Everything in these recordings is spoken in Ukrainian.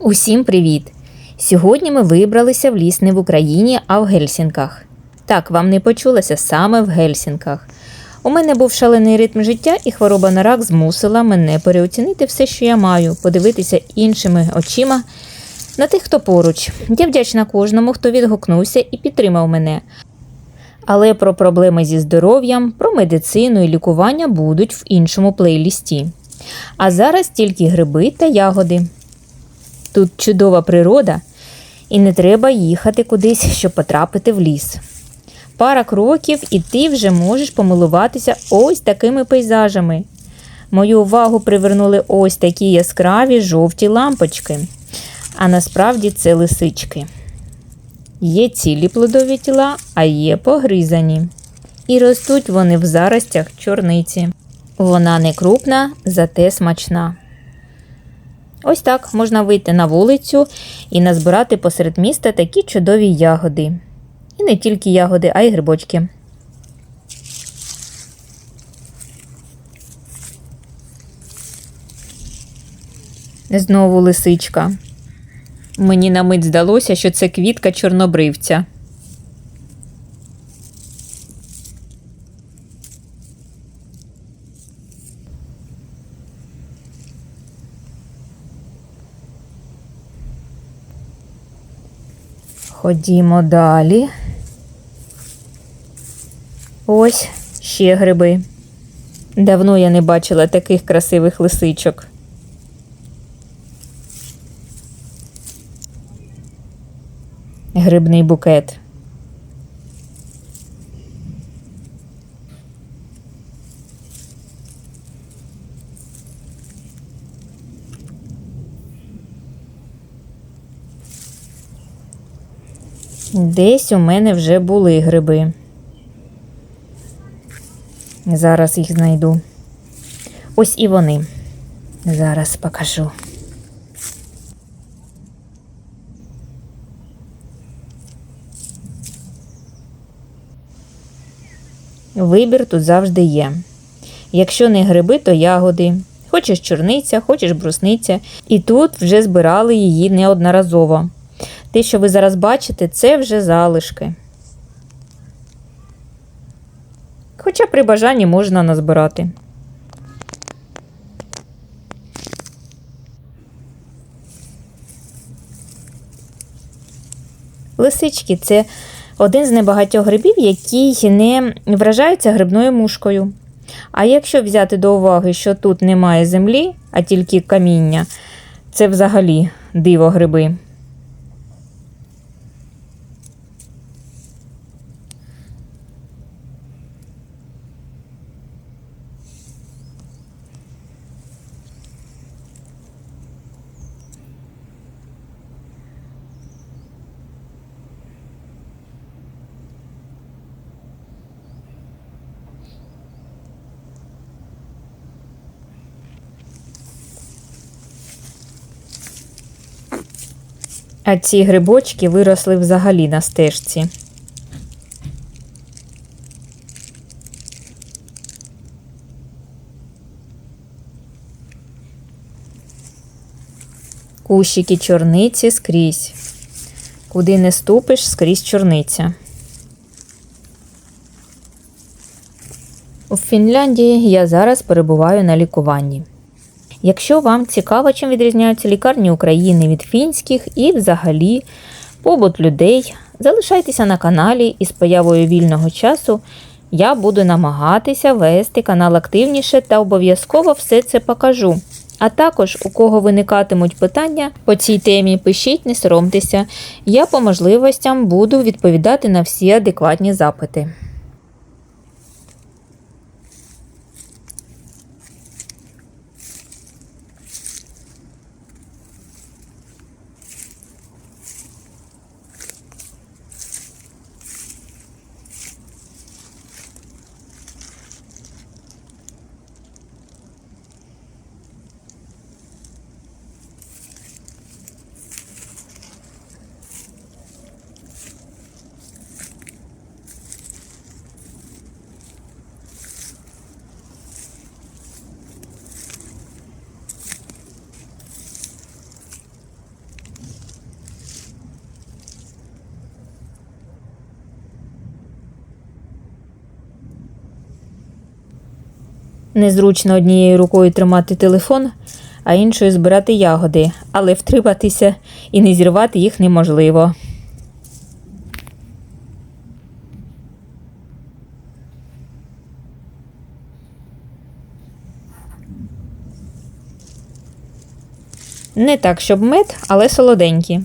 Усім привіт! Сьогодні ми вибралися в ліс не в Україні, а в Гельсінках. Так, вам не почулося саме в Гельсінках. У мене був шалений ритм життя, і хвороба на рак змусила мене переоцінити все, що я маю, подивитися іншими очима на тих, хто поруч. Я вдячна кожному, хто відгукнувся і підтримав мене. Але про проблеми зі здоров'ям, про медицину і лікування будуть в іншому плейлісті. А зараз тільки гриби та ягоди. Тут чудова природа, і не треба їхати кудись, щоб потрапити в ліс. Пара кроків, і ти вже можеш помилуватися ось такими пейзажами. Мою увагу привернули ось такі яскраві жовті лампочки, а насправді це лисички. Є цілі плодові тіла, а є погризані. І ростуть вони в заростях чорниці. Вона не крупна, зате смачна. Ось так можна вийти на вулицю і назбирати посеред міста такі чудові ягоди. І не тільки ягоди, а й грибочки. Знову лисичка. Мені на мить здалося, що це квітка чорнобривця. Ходімо далі. Ось ще гриби. Давно я не бачила таких красивих лисичок. Грибний букет. Десь у мене вже були гриби. Зараз їх знайду. Ось і вони. Зараз покажу. Вибір тут завжди є. Якщо не гриби, то ягоди. Хочеш чорниця, хочеш брусниця. І тут вже збирали її неодноразово. Те, що ви зараз бачите, це вже залишки. Хоча при бажанні можна назбирати. Лисички це один з небагатьох грибів, який не вражається грибною мушкою. А якщо взяти до уваги, що тут немає землі, а тільки каміння, це взагалі диво гриби. А ці грибочки виросли взагалі на стежці. Кущики чорниці скрізь. Куди не ступиш, скрізь чорниця. У Фінляндії я зараз перебуваю на лікуванні. Якщо вам цікаво, чим відрізняються лікарні України від фінських і взагалі побут людей, залишайтеся на каналі і з появою вільного часу я буду намагатися вести канал активніше та обов'язково все це покажу. А також, у кого виникатимуть питання по цій темі, пишіть, не соромтеся. Я по можливостям буду відповідати на всі адекватні запити. Незручно однією рукою тримати телефон, а іншою збирати ягоди, але втриматися і не зірвати їх неможливо. Не так, щоб мед, але солоденькі.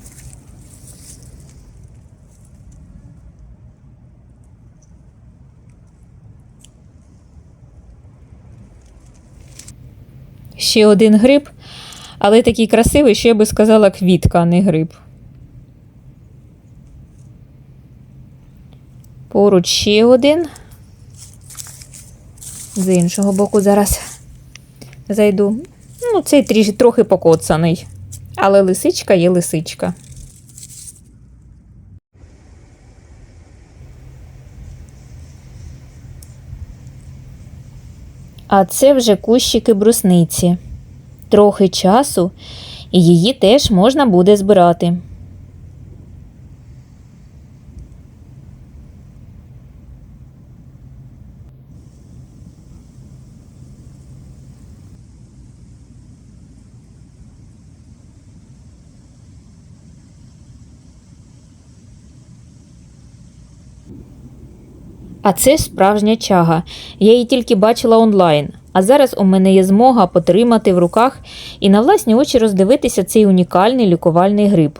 Ще один гриб, але такий красивий, що я би сказала квітка, а не гриб. Поруч ще один. З іншого боку зараз зайду. Ну, цей трохи покоцаний. Але лисичка є лисичка. А це вже кущики брусниці. Трохи часу, і її теж можна буде збирати. А це справжня чага. Я її тільки бачила онлайн. А зараз у мене є змога потримати в руках і на власні очі роздивитися цей унікальний лікувальний гриб.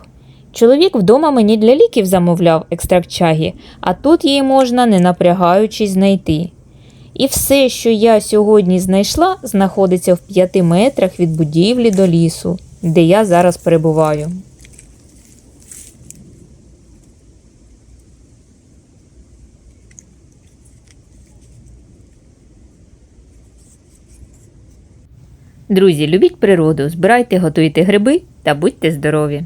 Чоловік вдома мені для ліків замовляв екстракт чаги, а тут її можна не напрягаючись знайти. І все, що я сьогодні знайшла, знаходиться в п'яти метрах від будівлі до лісу, де я зараз перебуваю. Друзі, любіть природу, збирайте, готуйте гриби та будьте здорові!